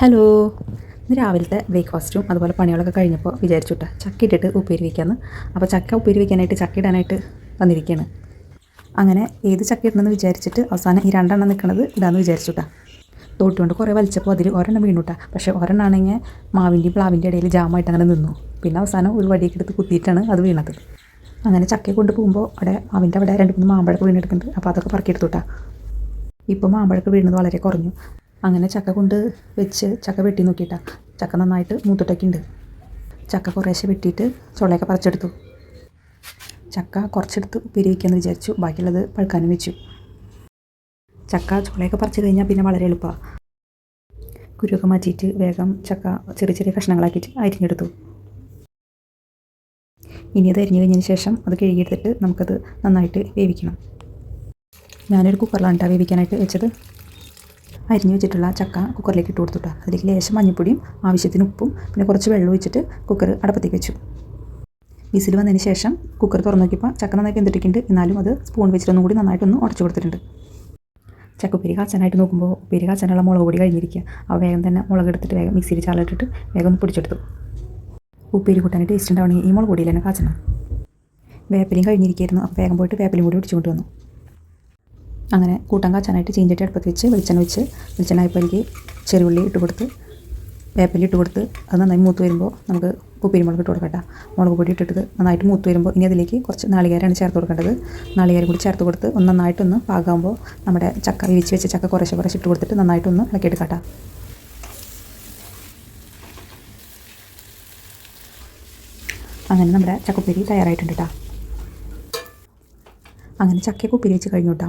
Hello. ഇന്ന് രാവിലത്തെ ബ്രേക്ക്ഫാസ്റ്റും അതുപോലെ പണികളൊക്കെ കഴിഞ്ഞപ്പോൾ വിചാരിച്ചു കേട്ടോ ചക്ക ഇട്ടിട്ട് ഉപ്പേരി അപ്പോൾ ചക്ക ഉപ്പേരി വയ്ക്കാനായിട്ട് ചക്ക ഇടാനായിട്ട് വന്നിരിക്കുകയാണ്. അങ്ങനെ ഏത് ചക്ക ഇടണമെന്ന് വിചാരിച്ചിട്ട് അവസാനം ഈ രണ്ടെണ്ണം നിൽക്കുന്നത് ഇടാമെന്ന് വിചാരിച്ചു കേട്ടോ തോട്ടുകൊണ്ട് കുറേ വലിച്ചപ്പോൾ അതിൽ ഒരെണ്ണം വീണു കേട്ടോ പക്ഷേ ഒരെണ്ണമാണെങ്കിൽ മാവിന്റെയും പ്ലാവിന്റെ ഇടയിൽ ജാമായിട്ട് അങ്ങനെ നിന്നു. പിന്നെ അവസാനം ഒരു വടിയൊക്കെ എടുത്ത് കുത്തിയിട്ടാണ് അത് വീണത്. അങ്ങനെ ചക്ക കൊണ്ട് പോകുമ്പോൾ അവിടെ മാവിന്റെ അവിടെ രണ്ട് മൂന്ന് മാമ്പഴക്ക് വീണെടുക്കുന്നുണ്ട്. അപ്പോൾ അതൊക്കെ പറക്കിയെടുത്തു കേട്ടോ ഇപ്പോൾ മാമ്പഴക്ക് വീണത് വളരെ കുറഞ്ഞു. അങ്ങനെ ചക്ക കൊണ്ട് വെച്ച് ചക്ക വെട്ടി നോക്കിയിട്ടാ. ചക്ക നന്നായിട്ട് മൂത്തിട്ടൊക്കെ ഉണ്ട് ചക്ക കുറേശ്ശെ വെട്ടിയിട്ട് ചുളയൊക്കെ പറിച്ചെടുത്തു. ചക്ക കുറച്ചെടുത്ത് ഉപ്പേരി വയ്ക്കാമെന്ന് വിചാരിച്ചു. ബാക്കിയുള്ളത് പഴുക്കാനും വെച്ചു. ചക്ക ചുളയൊക്കെ പറിച്ചു കഴിഞ്ഞാൽ പിന്നെ വളരെ എളുപ്പമാണ് കുരുവൊക്കെ മാറ്റിയിട്ട് വേഗം ചക്ക ചെറിയ ചെറിയ കഷ്ണങ്ങളാക്കിയിട്ട് അരിഞ്ഞെടുത്തു. ഇനി അത് അരിഞ്ഞു കഴിഞ്ഞതിന് ശേഷം അത് കഴുകിയെടുത്തിട്ട് നമുക്കത് നന്നായിട്ട് വേവിക്കണം. ഞാനൊരു കുക്കറിലാണ് വേവിക്കാനായിട്ട് വെച്ചത്. അരിഞ്ഞു വെച്ചിട്ടുള്ള ചക്ക കുക്കറിലേക്ക് ഇട്ട് കൊടുത്തുട്ടോ അതിലേക്ക് ലേശം മഞ്ഞൾപ്പൊടിയും ആവശ്യത്തിന് ഉപ്പും പിന്നെ കുറച്ച് വെള്ളം ഒഴിച്ചിട്ട് കുക്കർ അടപ്പത്തേക്ക് വെച്ചു. വിസിൽ വന്നതിന് ശേഷം കുക്കർ തുറന്നു നോക്കിയപ്പോൾ ചക്ക നന്നായി വെന്തിട്ടിട്ടുണ്ട്. എന്നാലും അത് സ്പൂൺ വെച്ചിട്ടൊന്നും കൂടി നന്നായിട്ടൊന്ന് ഉടച്ചു കൊടുത്തിട്ടുണ്ട്. ചക്ക ഉപ്പേരി കാച്ചാനായിട്ട് നോക്കുമ്പോൾ ഉപ്പേരി കാച്ചാനുള്ള മുളക് പൊടി കഴിഞ്ഞിരിക്കുക അപ്പോൾ വേഗം തന്നെ മുളക് എടുത്തിട്ട് വേഗം മിക്സിയിൽ ചാലിട്ടിട്ട് വേഗം ഒന്ന് പിടിച്ചെടുത്തു. ഉപ്പേരി കൂട്ടാൻ ടേസ്റ്റ് ഉണ്ടാവണമെങ്കിൽ ഈ മുളക് പൊടിയിൽ തന്നെ കാച്ചണം. വേപ്പിലയും കഴിഞ്ഞിരിക്കുകയായിരുന്നു അപ്പോൾ വേഗം പോയിട്ട് വേപ്പിലയും കൂടി പിടിച്ചുകൊണ്ട് കൊണ്ടുവന്നു. അങ്ങനെ കൂട്ടം കാച്ചാനായിട്ട് ചീഞ്ചട്ടി അടുപ്പത്ത് വെച്ച് വെളിച്ചെണ്ണ വെച്ച് വെളിച്ചെണ്ണ ആയപ്പോഴേക്ക് ഇട്ട് കൊടുത്ത് വേപ്പില ഇട്ട് കൊടുത്ത് അത് നന്നായി മൂത്ത് വരുമ്പോൾ നമുക്ക് ഉപ്പേരിമുളക് ഇട്ട് കൊടുക്കട്ടെ മുളക് പൊടി ഇട്ടിട്ട് നന്നായിട്ട് മൂത്ത് വരുമ്പോൾ ഇനി അതിലേക്ക് കുറച്ച് നാളികേരമാണ് ചേർത്ത് കൊടുക്കേണ്ടത്. നാളികേരം കൂടി ചേർത്ത് കൊടുത്ത് ഒന്ന് നന്നായിട്ടൊന്ന് പാകാകുമ്പോൾ നമ്മുടെ ചക്ക വിരിച്ച് വെച്ച ചക്ക കുറേശ്ശെ കുറേശ്ശെ ഇട്ട് കൊടുത്തിട്ട് നന്നായിട്ടൊന്ന് ഇളക്കിയെടുക്കട്ടെ അങ്ങനെ നമ്മുടെ ചക്കുപ്പേരി തയ്യാറായിട്ടുണ്ട് കേട്ടോ. അങ്ങനെ ചക്കയൊക്കെ ഉപ്പേരി വെച്ച് കഴിഞ്ഞു കേട്ടോ.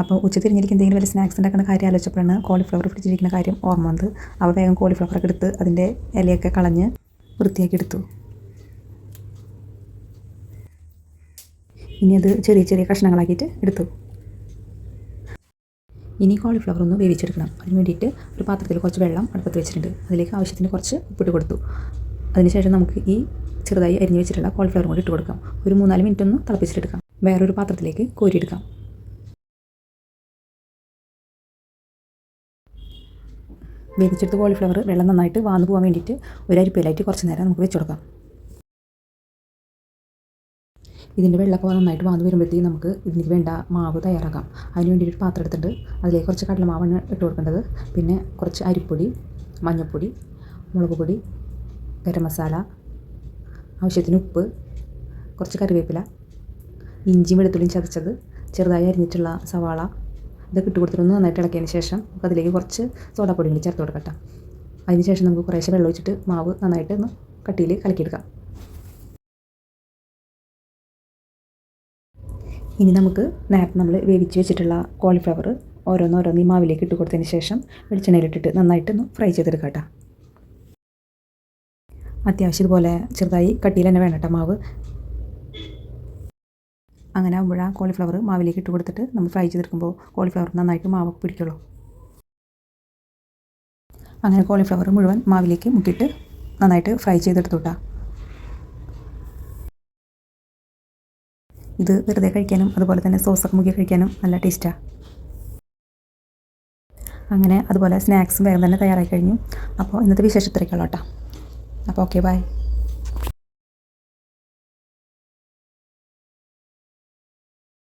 അപ്പോൾ ഉച്ച തിരിഞ്ഞിരിക്കും എന്തെങ്കിലും വല്ല സ്നാക്സ് ഉണ്ടാക്കുന്ന കാര്യം ആലോചിച്ചപ്പോഴാണ് കോളിഫ്ലവർ പിടിച്ചിരിക്കുന്ന കാര്യം ഓർമ്മ വന്നത്. അവ വേഗം കോളിഫ്ലവർ ഒക്കെ എടുത്ത് അതിന്റെ ഇലയൊക്കെ കളഞ്ഞ് വൃത്തിയാക്കി എടുത്തു. ഇനി അത് ചെറിയ ചെറിയ കഷ്ണങ്ങളാക്കിയിട്ട് എടുത്തു. ഇനി കോളിഫ്ലവർ ഒന്ന് വേവിച്ചെടുക്കണം. അതിന് വേണ്ടിയിട്ട് ഒരു പാത്രത്തിൽ കുറച്ച് വെള്ളം അടുപ്പത്ത് വെച്ചിട്ടുണ്ട്. അതിലേക്ക് ആവശ്യത്തിന് കുറച്ച് ഉപ്പിട്ട് കൊടുത്തു. അതിനുശേഷം നമുക്ക് ഈ ചെറുതായി അരിഞ്ഞു വെച്ചിട്ടുള്ള കോളിഫ്ലവർ കൂടി ഇട്ട് കൊടുക്കാം. ഒരു മൂന്നാൽ മിനിറ്റ് ഒന്ന് തിളപ്പിച്ചിട്ടെടുക്കാം വേറൊരു പാത്രത്തിലേക്ക് കോരിയെടുക്കാം. വേവിച്ചെടുത്ത കോളിഫ്ലവർ വെള്ളം നന്നായിട്ട് വാന്ന് പോകാൻ വേണ്ടിയിട്ട് ഒരു കുറച്ച് നേരം നമുക്ക് വെച്ച് കൊടുക്കാം ഇതിന്റെ വെള്ളമൊക്കെ നന്നായിട്ട് വാന്ന് വരുമ്പോഴത്തേക്കും നമുക്ക് ഇതിലേക്ക് വേണ്ട മാവ് തയ്യാറാക്കാം. അതിന് വേണ്ടിയിട്ട് ഒരു പാത്രം എടുത്തിട്ട് അതിലേക്ക് കുറച്ച് കടലമാവാണ് ഇട്ട് കൊടുക്കേണ്ടത്. പിന്നെ കുറച്ച് അരിപ്പൊടി മഞ്ഞൾപ്പൊടി മുളക് പൊടി ഗരം മസാല ആവശ്യത്തിന് ഉപ്പ് കുറച്ച് കറിവേപ്പില ഇഞ്ചിയും വെളുത്തുള്ളിയും ചതച്ചത് ചെറുതായി അരിഞ്ഞിട്ടുള്ള സവാള ഇതൊക്കെ ഇട്ട് കൊടുത്തിട്ടൊന്ന് നന്നായിട്ട് ഇളക്കിയതിന് ശേഷം നമുക്ക് അതിലേക്ക് കുറച്ച് സോഡാപ്പൊടി കൂടി ചേർത്ത് കൊടുക്കട്ടെ. അതിന് ശേഷം നമുക്ക് കുറേശ്ശെ വെള്ളം ഒഴിച്ചിട്ട് മാവ് നന്നായിട്ട് ഒന്ന് കട്ടിയിൽ കലക്കിയെടുക്കാം. ഇനി നമുക്ക് നേരത്തെ നമ്മൾ വേവിച്ച് വെച്ചിട്ടുള്ള കോളിഫ്ലവർ ഓരോന്നോരോന്ന് ഈ മാവിലേക്ക് ഇട്ട് കൊടുത്തതിന് ശേഷം വെളിച്ചെണ്ണയിലിട്ടിട്ട് നന്നായിട്ടൊന്ന് ഫ്രൈ ചെയ്തെടുക്കാം കേട്ടോ അത്യാവശ്യം ഇതുപോലെ ചെറുതായി കട്ടിയിൽ തന്നെ വേണം മാവ്. അങ്ങനെ ആ കോളിഫ്ലവർ മാവിലേക്ക് ഇട്ട് കൊടുത്തിട്ട് നമ്മൾ ഫ്രൈ ചെയ്തെടുക്കുമ്പോൾ കോളിഫ്ലവർ നന്നായിട്ട് മാവ് പിടിക്കുള്ളൂ. അങ്ങനെ കോളിഫ്ലവർ മുഴുവൻ മാവിലേക്ക് മുക്കിയിട്ട് നന്നായിട്ട് ഫ്രൈ ചെയ്തെടുത്തുട്ടാ. ഇത് വെറുതെ കഴിക്കാനും അതുപോലെ തന്നെ സോസൊക്കെ മുക്കി കഴിക്കാനും നല്ല ടേസ്റ്റാണ് അങ്ങനെ അതുപോലെ സ്നാക്സും വേഗം തന്നെ തയ്യാറായി കഴിഞ്ഞു. അപ്പോൾ ഇന്നത്തെ വിശേഷത്തിലേക്കുള്ള കേട്ടോ. അപ്പോൾ ഓക്കെ ബൈ